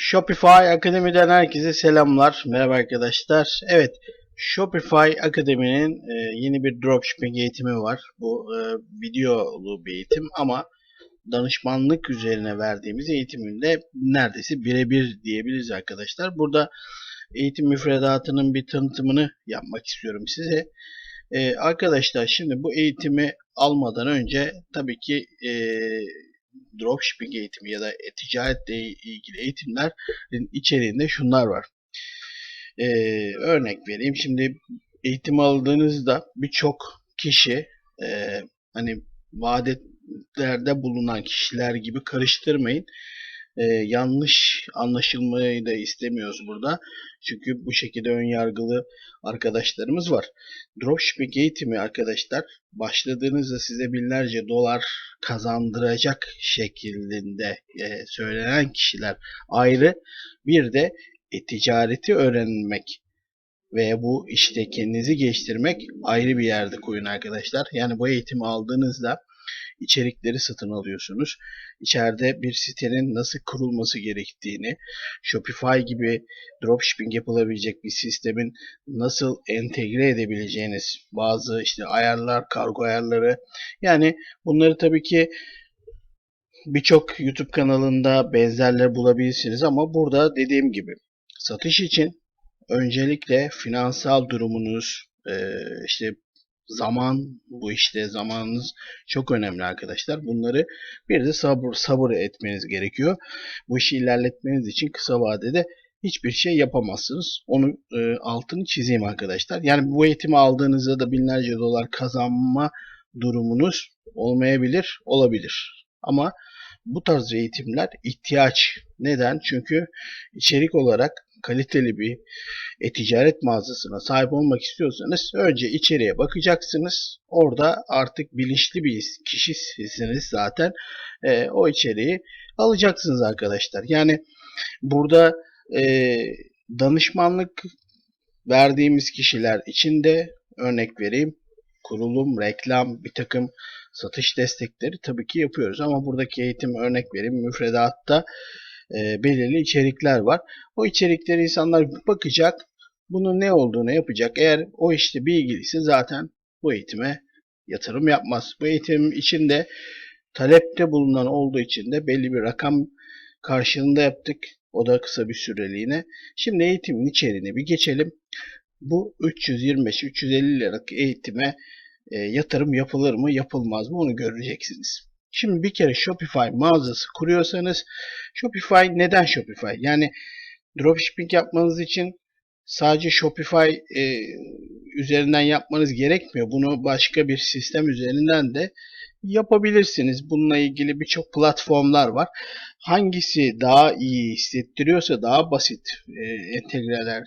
Shopify Akademi'den herkese selamlar. Merhaba arkadaşlar. Evet, Shopify Akademi'nin e, yeni bir dropshipping eğitimi var. Bu e, videolu bir eğitim ama danışmanlık üzerine verdiğimiz eğitiminde neredeyse birebir diyebiliriz arkadaşlar. Burada eğitim müfredatının bir tanıtımını yapmak istiyorum size. E, arkadaşlar şimdi bu eğitimi almadan önce tabii ki dropshipping eğitimi ya da ticaretle ilgili eğitimlerin içeriğinde şunlar var. Ee, örnek vereyim. Şimdi eğitim aldığınızda birçok kişi e, hani vadetlerde bulunan kişiler gibi karıştırmayın. Ee, yanlış anlaşılmayı da istemiyoruz burada. Çünkü bu şekilde ön yargılı arkadaşlarımız var. Dropshipping eğitimi arkadaşlar başladığınızda size binlerce dolar kazandıracak şeklinde e, söylenen kişiler ayrı. Bir de e-ticareti öğrenmek ve bu işte kendinizi geliştirmek ayrı bir yerde koyun arkadaşlar. Yani bu eğitimi aldığınızda içerikleri satın alıyorsunuz. İçeride bir sitenin nasıl kurulması gerektiğini, Shopify gibi dropshipping yapılabilecek bir sistemin nasıl entegre edebileceğiniz bazı işte ayarlar, kargo ayarları yani bunları tabii ki birçok YouTube kanalında benzerler bulabilirsiniz ama burada dediğim gibi satış için öncelikle finansal durumunuz, işte zaman bu işte zamanınız çok önemli arkadaşlar. Bunları bir de sabır sabır etmeniz gerekiyor. Bu işi ilerletmeniz için kısa vadede hiçbir şey yapamazsınız. Onu e, altını çizeyim arkadaşlar. Yani bu eğitimi aldığınızda da binlerce dolar kazanma durumunuz olmayabilir, olabilir. Ama bu tarz eğitimler ihtiyaç. Neden? Çünkü içerik olarak kaliteli bir e-ticaret mağazasına sahip olmak istiyorsanız önce içeriye bakacaksınız. Orada artık bilinçli bir kişisiniz zaten. E, o içeriği alacaksınız arkadaşlar. Yani burada e, danışmanlık verdiğimiz kişiler için de örnek vereyim. Kurulum, reklam, bir takım satış destekleri tabii ki yapıyoruz. Ama buradaki eğitim örnek vereyim müfredatta e, belirli içerikler var. O içerikleri insanlar bakacak, bunun ne olduğunu yapacak. Eğer o işte bilgiliyse zaten bu eğitime yatırım yapmaz. Bu eğitim içinde talepte bulunan olduğu için de belli bir rakam karşılığında yaptık. O da kısa bir süreliğine. Şimdi eğitimin içeriğine bir geçelim. Bu 325-350 liralık eğitime e, yatırım yapılır mı yapılmaz mı onu göreceksiniz. Şimdi bir kere Shopify mağazası kuruyorsanız Shopify neden Shopify? Yani dropshipping yapmanız için sadece Shopify e, üzerinden yapmanız gerekmiyor. Bunu başka bir sistem üzerinden de yapabilirsiniz. Bununla ilgili birçok platformlar var. Hangisi daha iyi hissettiriyorsa, daha basit e, entegreler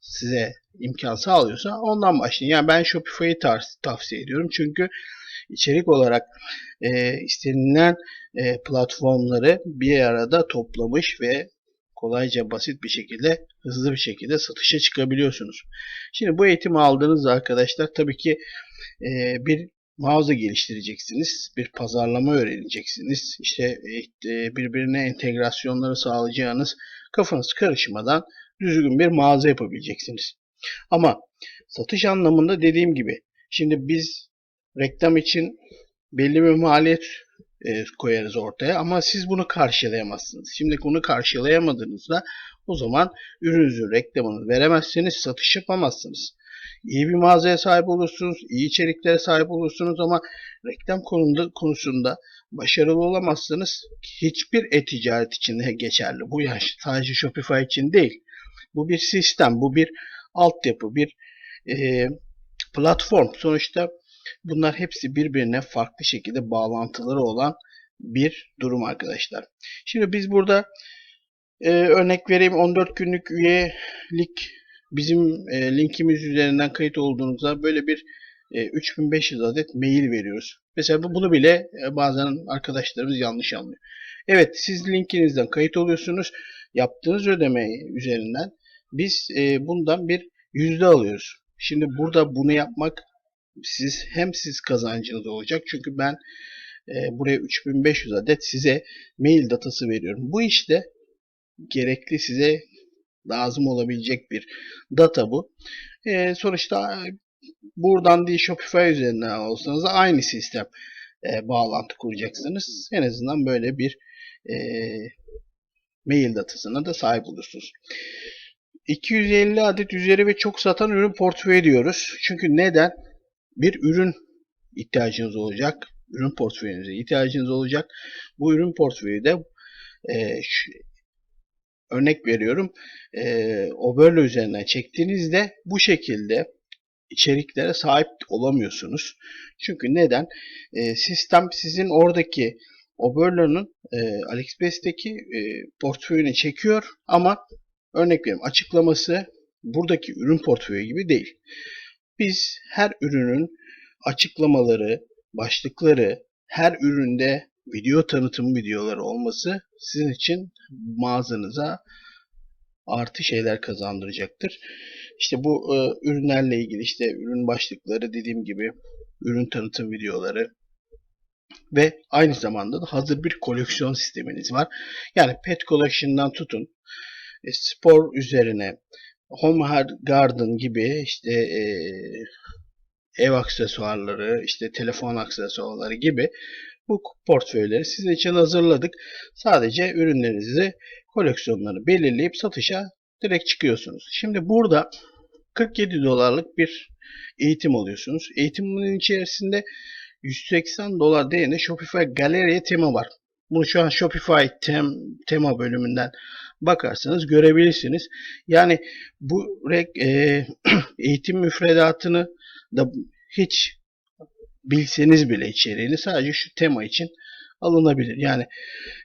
size imkan sağlıyorsa ondan başlayın. Yani ben Shopify'ı tavsiye ediyorum. Çünkü içerik olarak e, istenilen e, platformları bir arada toplamış ve kolayca basit bir şekilde hızlı bir şekilde satışa çıkabiliyorsunuz. Şimdi bu eğitimi aldığınız arkadaşlar tabii ki e, bir mağaza geliştireceksiniz. Bir pazarlama öğreneceksiniz. İşte e, birbirine entegrasyonları sağlayacağınız kafanız karışmadan düzgün bir mağaza yapabileceksiniz. Ama satış anlamında dediğim gibi şimdi biz reklam için belli bir maliyet e, koyarız ortaya ama siz bunu karşılayamazsınız. Şimdi bunu karşılayamadığınızda o zaman ürününüzün reklamını veremezseniz satış yapamazsınız. İyi bir mağazaya sahip olursunuz, iyi içeriklere sahip olursunuz ama reklam konunda, konusunda başarılı olamazsanız hiçbir e-ticaret için geçerli. Bu yaş sadece Shopify için değil. Bu bir sistem, bu bir altyapı, bir e, platform. Sonuçta bunlar hepsi birbirine farklı şekilde bağlantıları olan bir durum arkadaşlar. Şimdi biz burada e, örnek vereyim 14 günlük üyelik bizim e, linkimiz üzerinden kayıt olduğunuzda böyle bir e, 3500 adet mail veriyoruz. Mesela bunu bile e, bazen arkadaşlarımız yanlış anlıyor. Evet siz linkinizden kayıt oluyorsunuz. Yaptığınız ödeme üzerinden biz e, bundan bir yüzde alıyoruz. Şimdi burada bunu yapmak siz hem siz kazancınız olacak çünkü ben e, buraya 3500 adet size mail datası veriyorum. Bu işte gerekli size lazım olabilecek bir data bu. E, sonuçta buradan değil Shopify üzerinden olsanız aynı sistem e, bağlantı kuracaksınız. En azından böyle bir e, mail datasına da sahip olursunuz. 250 adet üzeri ve çok satan ürün portföyü diyoruz. Çünkü neden? Bir ürün ihtiyacınız olacak. Ürün portföyünüze ihtiyacınız olacak. Bu ürün portföyü de e, şu, örnek veriyorum e, Oberlo üzerinden çektiğinizde bu şekilde içeriklere sahip olamıyorsunuz. Çünkü neden? E, sistem sizin oradaki Oberlo'nun e, AliExpress'teki e, portföyünü çekiyor ama örnek veriyorum açıklaması buradaki ürün portföyü gibi değil. Biz her ürünün açıklamaları, başlıkları, her üründe video tanıtım videoları olması sizin için mağazanıza artı şeyler kazandıracaktır. İşte bu e, ürünlerle ilgili işte ürün başlıkları dediğim gibi ürün tanıtım videoları ve aynı zamanda da hazır bir koleksiyon sisteminiz var. Yani pet collection'dan tutun e, spor üzerine home garden gibi işte e, ev aksesuarları, işte telefon aksesuarları gibi bu portföyleri sizin için hazırladık. Sadece ürünlerinizi, koleksiyonları belirleyip satışa direkt çıkıyorsunuz. Şimdi burada 47 dolarlık bir eğitim alıyorsunuz. Eğitimin içerisinde 180 dolar değerinde Shopify Gallery tema var. Bunu şu an Shopify tem, tema bölümünden bakarsanız görebilirsiniz. Yani bu e, eğitim müfredatını da hiç bilseniz bile içeriğini sadece şu tema için alınabilir. Yani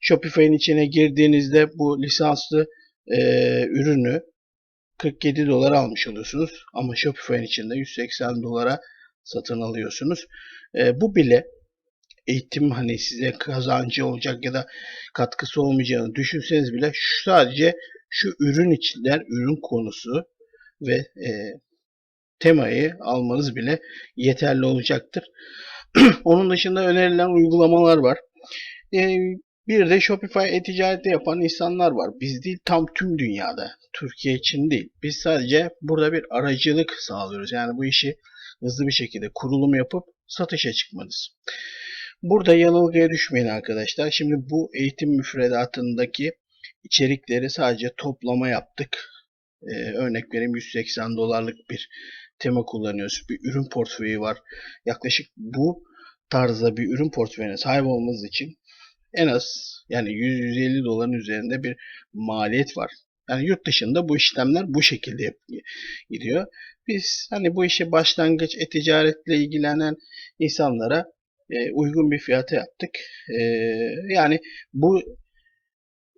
Shopify'in içine girdiğinizde bu lisanslı e, ürünü 47 dolar almış oluyorsunuz. Ama Shopify'in içinde 180 dolara satın alıyorsunuz. E, bu bile eğitim hani size kazancı olacak ya da katkısı olmayacağını düşünseniz bile şu sadece şu ürün içinden ürün konusu ve e, temayı almanız bile yeterli olacaktır. Onun dışında önerilen uygulamalar var. E, bir de Shopify e-ticarette yapan insanlar var. Biz değil tam tüm dünyada. Türkiye için değil. Biz sadece burada bir aracılık sağlıyoruz. Yani bu işi hızlı bir şekilde kurulum yapıp satışa çıkmanız. Burada yanılgıya düşmeyin arkadaşlar. Şimdi bu eğitim müfredatındaki içerikleri sadece toplama yaptık. Ee, örnek vereyim 180 dolarlık bir tema kullanıyoruz. Bir ürün portföyü var. Yaklaşık bu tarzda bir ürün portföyüne sahip olmanız için en az yani 100-150 doların üzerinde bir maliyet var. Yani yurt dışında bu işlemler bu şekilde gidiyor. Biz hani bu işe başlangıç e-ticaretle ilgilenen insanlara e, uygun bir fiyata yaptık. E, yani bu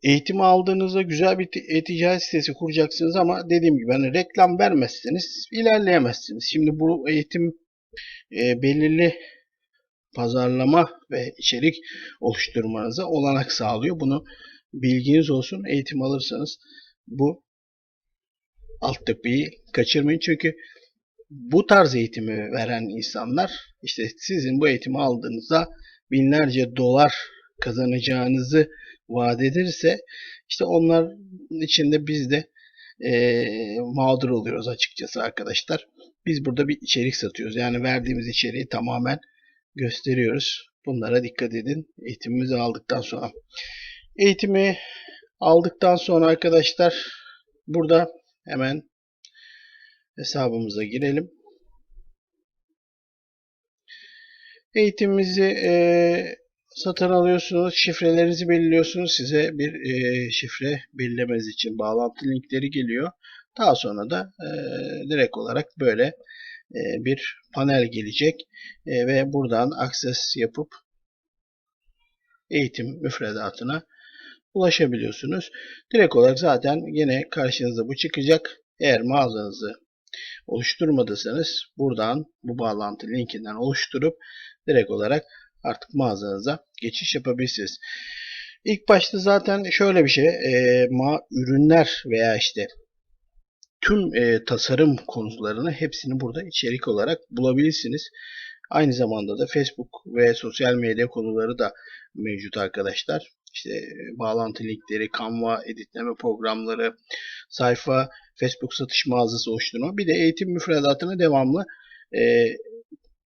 eğitim aldığınızda güzel bir e-ticaret sitesi kuracaksınız ama dediğim gibi hani reklam vermezseniz ilerleyemezsiniz. Şimdi bu eğitim e, belirli pazarlama ve içerik oluşturmanıza olanak sağlıyor. Bunu bilginiz olsun. Eğitim alırsanız bu alt tepeyi kaçırmayın. Çünkü bu tarz eğitimi veren insanlar işte sizin bu eğitimi aldığınızda binlerce dolar kazanacağınızı vaat edilirse işte onlar içinde biz de e, mağdur oluyoruz açıkçası arkadaşlar. Biz burada bir içerik satıyoruz. Yani verdiğimiz içeriği tamamen gösteriyoruz. Bunlara dikkat edin. Eğitimimizi aldıktan sonra. Eğitimi aldıktan sonra arkadaşlar burada hemen hesabımıza girelim. Eğitimimizi e, satın alıyorsunuz. Şifrelerinizi belirliyorsunuz. Size bir e, şifre belirlemeniz için bağlantı linkleri geliyor. Daha sonra da e, direkt olarak böyle e, bir panel gelecek e, ve buradan akses yapıp eğitim müfredatına ulaşabiliyorsunuz. Direkt olarak zaten yine karşınıza bu çıkacak. Eğer mağazanızı oluşturmadıysanız buradan bu bağlantı linkinden oluşturup direkt olarak artık mağazanıza geçiş yapabilirsiniz. İlk başta zaten şöyle bir şey, e, ma ürünler veya işte tüm e, tasarım konularını hepsini burada içerik olarak bulabilirsiniz. Aynı zamanda da Facebook ve sosyal medya konuları da mevcut arkadaşlar. işte e, bağlantı linkleri, Canva editleme programları, sayfa, Facebook satış mağazası oluşturma. Bir de eğitim müfredatına devamlı e,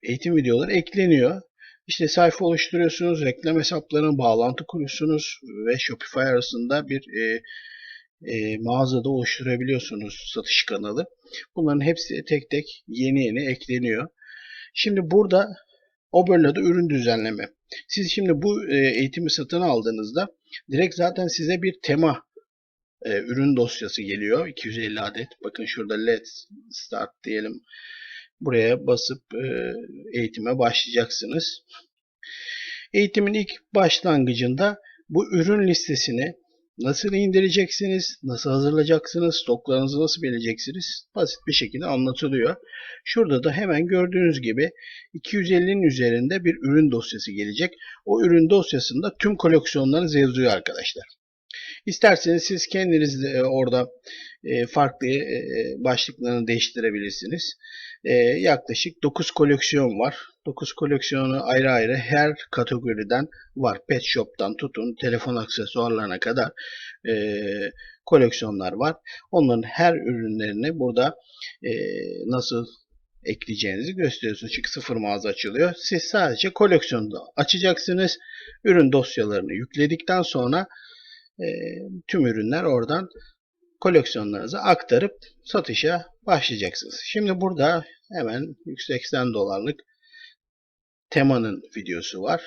eğitim videoları ekleniyor. İşte sayfa oluşturuyorsunuz, reklam hesaplarına bağlantı kuruyorsunuz ve Shopify arasında bir e, e, mağazada oluşturabiliyorsunuz satış kanalı. Bunların hepsi tek tek yeni yeni ekleniyor. Şimdi burada Oberlo'da ürün düzenleme. Siz şimdi bu e, eğitimi satın aldığınızda direkt zaten size bir tema e, ürün dosyası geliyor. 250 adet. Bakın şurada let's start diyelim. Buraya basıp e, eğitime başlayacaksınız. Eğitimin ilk başlangıcında bu ürün listesini nasıl indireceksiniz, nasıl hazırlayacaksınız, stoklarınızı nasıl belirleyeceksiniz basit bir şekilde anlatılıyor. Şurada da hemen gördüğünüz gibi 250'nin üzerinde bir ürün dosyası gelecek. O ürün dosyasında tüm koleksiyonlarınız yazıyor arkadaşlar. İsterseniz siz kendiniz de orada e, farklı e, başlıklarını değiştirebilirsiniz. E, yaklaşık 9 koleksiyon var. 9 koleksiyonu ayrı ayrı her kategoriden var. Pet Shop'tan tutun telefon aksesuarlarına kadar koleksiyonlar var. Onların her ürünlerini burada nasıl ekleyeceğinizi gösteriyorsunuz. Çünkü sıfır mağaza açılıyor. Siz sadece koleksiyonda açacaksınız. Ürün dosyalarını yükledikten sonra e, tüm ürünler oradan koleksiyonlarınıza aktarıp satışa başlayacaksınız. Şimdi burada hemen 180 dolarlık temanın videosu var.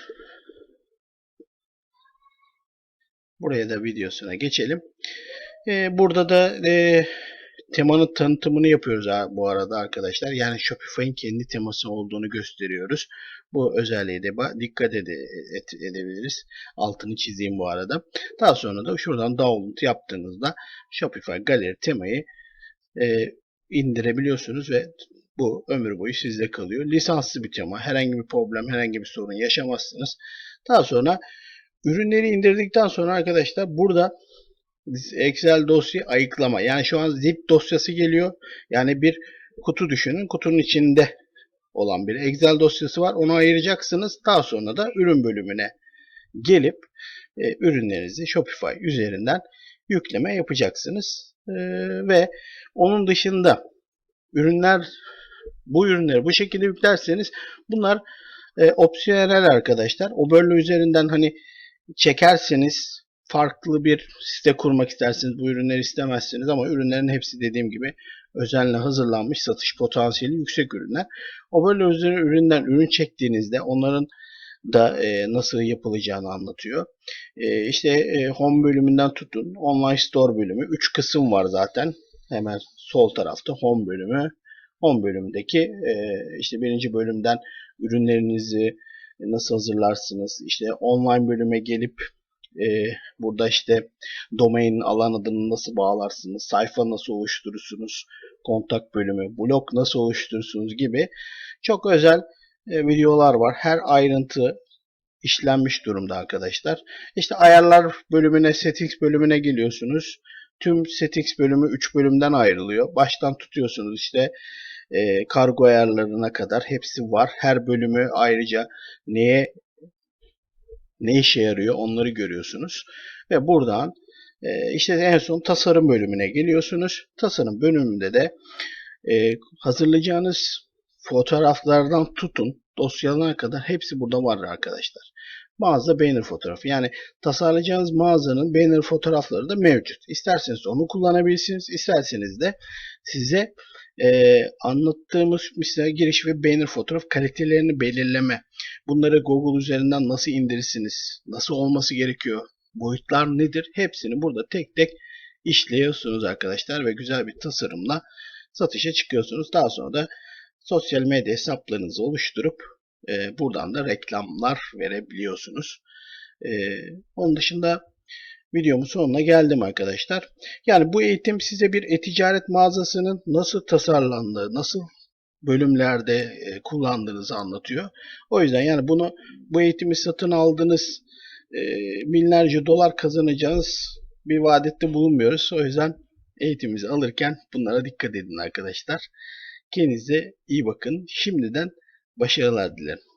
Buraya da videosuna geçelim. Ee, burada da e, temanın tanıtımını yapıyoruz bu arada arkadaşlar. Yani Shopify'in kendi teması olduğunu gösteriyoruz. Bu özelliğe de dikkat ede edebiliriz. Altını çizeyim bu arada. Daha sonra da şuradan download yaptığınızda Shopify galeri temayı e, indirebiliyorsunuz ve bu ömür boyu sizde kalıyor. Lisanslı bir tema. Herhangi bir problem, herhangi bir sorun yaşamazsınız. Daha sonra ürünleri indirdikten sonra arkadaşlar burada Excel dosya ayıklama. Yani şu an zip dosyası geliyor. Yani bir kutu düşünün. Kutunun içinde olan bir Excel dosyası var. Onu ayıracaksınız. Daha sonra da ürün bölümüne gelip e, ürünlerinizi Shopify üzerinden yükleme yapacaksınız. E, ve onun dışında ürünler bu ürünleri bu şekilde yüklerseniz bunlar e, opsiyonel arkadaşlar. O bölü üzerinden hani çekerseniz farklı bir site kurmak isterseniz bu ürünleri istemezsiniz ama ürünlerin hepsi dediğim gibi özenle hazırlanmış satış potansiyeli yüksek ürünler. O böyle özel üründen ürün çektiğinizde onların da e, nasıl yapılacağını anlatıyor. E, işte e, home bölümünden tutun online store bölümü 3 kısım var zaten. Hemen sol tarafta home bölümü. Home bölümündeki e, işte birinci bölümden ürünlerinizi nasıl hazırlarsınız? İşte online bölüme gelip e, burada işte domain alan adını nasıl bağlarsınız, sayfa nasıl oluşturursunuz, kontak bölümü, blog nasıl oluşturursunuz gibi çok özel e, videolar var. Her ayrıntı işlenmiş durumda arkadaşlar. İşte ayarlar bölümüne, settings bölümüne geliyorsunuz. Tüm settings bölümü 3 bölümden ayrılıyor. Baştan tutuyorsunuz işte e, kargo ayarlarına kadar hepsi var. Her bölümü ayrıca neye ne işe yarıyor onları görüyorsunuz. Ve buradan e, işte en son tasarım bölümüne geliyorsunuz. Tasarım bölümünde de e, hazırlayacağınız fotoğraflardan tutun dosyalarına kadar hepsi burada var arkadaşlar. Mağaza banner fotoğrafı. Yani tasarlayacağınız mağazanın banner fotoğrafları da mevcut. İsterseniz onu kullanabilirsiniz. İsterseniz de size e, anlattığımız mesela giriş ve banner fotoğraf kalitelerini belirleme. Bunları Google üzerinden nasıl indirirsiniz? Nasıl olması gerekiyor? Boyutlar nedir? Hepsini burada tek tek işliyorsunuz arkadaşlar ve güzel bir tasarımla satışa çıkıyorsunuz. Daha sonra da sosyal medya hesaplarınızı oluşturup e, buradan da reklamlar verebiliyorsunuz. E, onun dışında videomun sonuna geldim arkadaşlar. Yani bu eğitim size bir e-ticaret mağazasının nasıl tasarlandığı, nasıl bölümlerde e, kullandığınızı anlatıyor. O yüzden yani bunu bu eğitimi satın aldınız e, binlerce dolar kazanacağınız bir vaadette bulunmuyoruz. O yüzden eğitimimizi alırken bunlara dikkat edin arkadaşlar. Kendinize iyi bakın. Şimdiden başarılar dilerim.